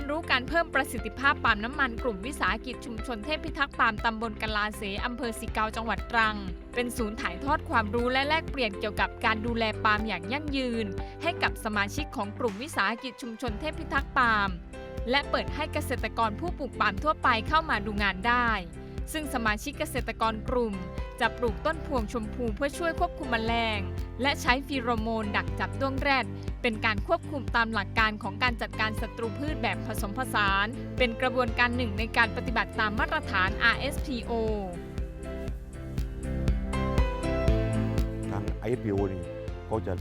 นย์เรียนรู้การเพิ่มประสิทธิภาพปาล์มน้ำมันกลุ่มวิสาหกิจชุมชนเทพพิทักษ์ปาล์มตำบลกลาเสอำเภอสิเกาจังหวัดตรัง เป็นศูนย์ถ่ายทอดความรู้และแลกเปลี่ยนเกี่ยวกับการดูแลปาล์มอย่างยั่งยืน ให้กับสมาชิกของกลุ่มวิสาหกิจชุมชนเทพพิทักษ์ปาล์มและเปิดให้เกษตรกรผู้ปลูกปาล์มทั่วไปเข้ามาดูงานได้ ซึ่งสมาชิกเกษตรกรกลุ่ม จะปลูกต้นพวงชมพูเพื่อช่วยควบคุมแมลง และใช้ฟีโรโมนดักจับด้วงแรด เป็นการควบคุมตามหลักการของการจัดการศัตรูพืชแบบผสมผสาน เป็นกระบวนการหนึ่งในการปฏิบัติตามมาตรฐาน RSPO ทาง ISPO นี่เขาจะ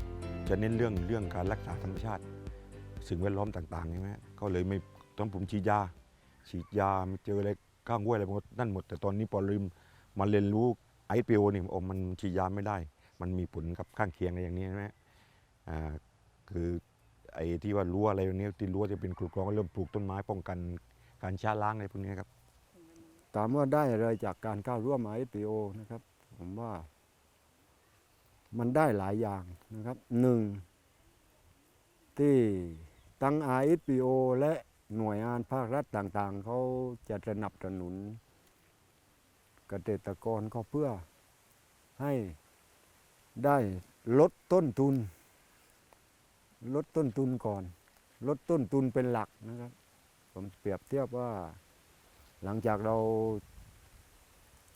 จะเน้นเรื่องเรื่องการรักษาธรรมชาติ สิ่งแวดล้อมต่างๆใช่ไหมก็เลยไม่ต้อนผมฉีดยา ฉีดยาไม่เจออะไรข้างห้วยอะไรหมดนั่นหมด แต่ตอนนี้พอลืมมาเรียนรู้ ISPO นี่โอ้มันฉีดยาไม่ได้ มันมีผลกับข้างเคียงอะไรอย่างนี้ใช่ไหมอ่า คือไอ้ที่ว่ารั้วอะไรอย่างนี้ที่รั้วจะเป็นกลุ่มกรองก็เริ่มปลูกต้นไม้ป้องกันการช้าล้างอะไรพวกนี้ครับ ถามว่าได้อะไรจากการเข้าร่วม IPO นะครับ ผมว่า มันได้หลายอย่างนะครับหนึ่งที่ตั้ง IPO และหน่วยงานภาครัฐต่างๆ เขาจะสนับสนุนเกษตรกรเขาเพื่อให้ได้ลดต้นทุน ลดต้นทุนก่อน ลดต้นทุนเป็นหลักนะครับ ผมเปรียบเทียบว่าหลังจากเรา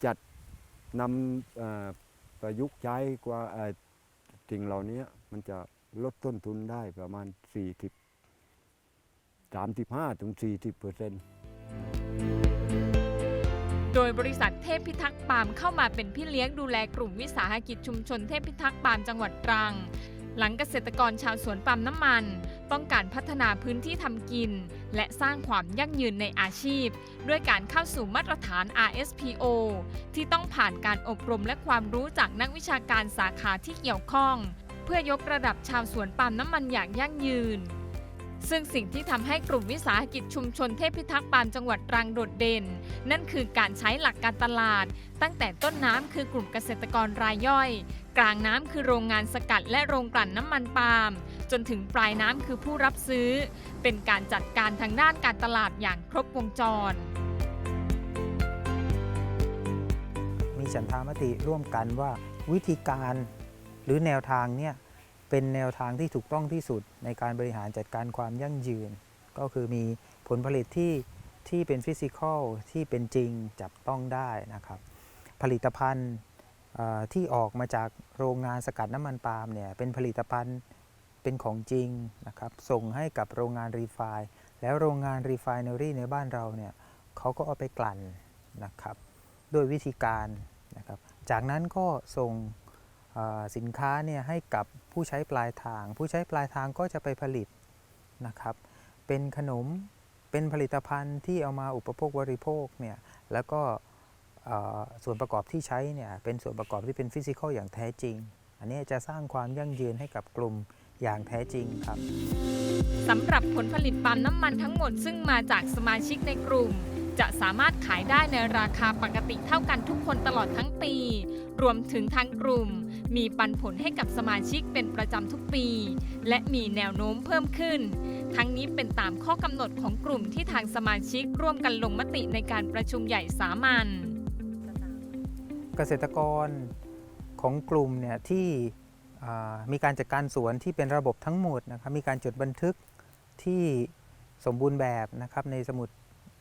จัดนำประยุกต์ใช้กว่าสิ่งเหล่านี้มันจะลดต้นทุนได้ประมาณ 40 35ถึง40เปอร์เซ็นต์โดยบริษัทเทพพิทักษ์ปาล์มเข้ามาเป็นพี่เลี้ยงดูแลกลุ่มวิสาหกิจชุมชนเทพพิทักษ์ปาล์มจังหวัดตรัง หลังเกษตรกรชาวสวนปาล์มน้ำมัน ต้องการพัฒนาพื้นที่ทำกิน และสร้างความยั่งยืนในอาชีพ ด้วยการเข้าสู่มาตรฐาน RSPO ที่ต้องผ่านการอบรมและความรู้จากนักวิชาการสาขาที่เกี่ยวข้อง เพื่อยกระดับชาวสวนปาล์มน้ำมันอย่างยั่งยืน ซึ่งสิ่งที่ทำให้กลุ่มวิสาหกิจชุมชนเทพพิทักษ์ปาล์มจังหวัดตรังโดดเด่น นั่นคือการใช้หลักการตลาด ตั้งแต่ต้นน้ำคือกลุ่มเกษตรกรรายย่อย กลางน้ำคือโรงงานสกัดและโรงกลั่นน้ำมันปาล์มจนถึงปลายน้ำคือผู้รับซื้อ เป็นการจัดการทางด้านการตลาดอย่างครบวงจร มีฉันทามติร่วมกันว่าวิธีการหรือแนวทางเนี่ยเป็นแนวทางที่ถูกต้องที่สุดในการบริหารจัดการความยั่งยืน ก็คือมีผลผลิตที่ที่เป็นฟิสิกอลที่เป็นจริงจับต้องได้นะครับ ผลิตภัณฑ์ ที่ออกมาจากโรงงานสกัดน้ำมันปาล์มเนี่ยเป็นผลิตภัณฑ์เป็นของจริงนะครับส่งให้กับโรงงานรีไฟน์แล้วโรงงานรีไฟเนอรี่ในบ้านเราเนี่ยเขาก็เอาไปกลั่นนะครับด้วยวิธีการนะครับจากนั้นก็ส่งสินค้าเนี่ยให้กับผู้ใช้ปลายทาง ผู้ใช้ปลายทางก็จะไปผลิตนะครับเป็นขนมเป็นผลิตภัณฑ์ที่เอามาอุปโภคบริโภคเนี่ยแล้วก็ ส่วนประกอบที่ใช้เนี่ยเป็นส่วนประกอบที่เป็นฟิสิกอลอย่างแท้จริง อันนี้จะสร้างความยั่งยืนให้กับกลุ่มอย่างแท้จริงครับสำหรับผลผลิตปาล์มน้ำมันทั้งหมดซึ่งมาจากสมาชิกในกลุ่ม จะสามารถขายได้ในราคาปกติเท่ากันทุกคนตลอดทั้งปี รวมถึงทางกลุ่ม มีปันผลให้กับสมาชิกเป็นประจำทุกปี และมีแนวโน้มเพิ่มขึ้น ทั้งนี้เป็นตามข้อกำหนดของกลุ่มที่ทางสมาชิกร่วมกันลงมติในการประชุมใหญ่สามัญ กษตรกรของกลุ่มเนี่ยที่มีการจัดการสวนที่เป็นระบบทั้งหมดนะครับมีการจดบันทึกที่สมบูรณ์แบบนะครับในสมุด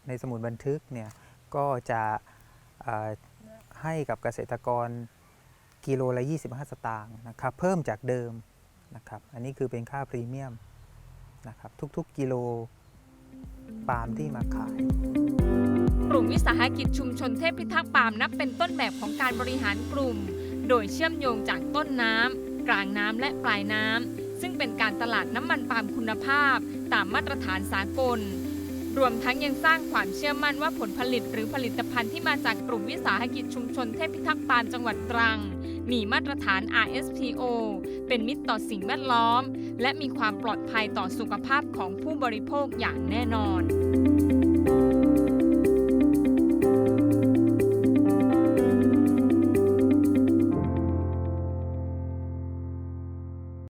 ในสมุดบันทึกเนี่ยก็จะให้กับเกษตรกรกิโลละ 25 สตางค์นะครับเพิ่มจากเดิมนะครับอันนี้คือเป็นค่าพรีเมียมนะครับทุกๆกิโลปาล์มที่มาขาย กลุ่มวิสาหกิจชุมชนเทพพิทักษ์ปามนับเป็นต้นแบบของการบริหารกลุ่ม โดยเชื่อมโยงจากต้นน้ำกลางน้ำและปลายน้ำซึ่งเป็นการตลาดน้ำมันปาล์มคุณภาพ ตามมาตรฐานสากล รวมทั้งยังสร้างความเชื่อมั่นว่าผลผลิตหรือผลิตภัณฑ์ที่มาจากกลุ่มวิสาหกิจชุมชนเทพพิทักษ์ปาล์มจังหวัดตรัง มีมาตรฐาน RSPO เป็นมิตรต่อสิ่งแวดล้อม และมีความปลอดภัยต่อสุขภาพของผู้บริโภคอย่างแน่นอน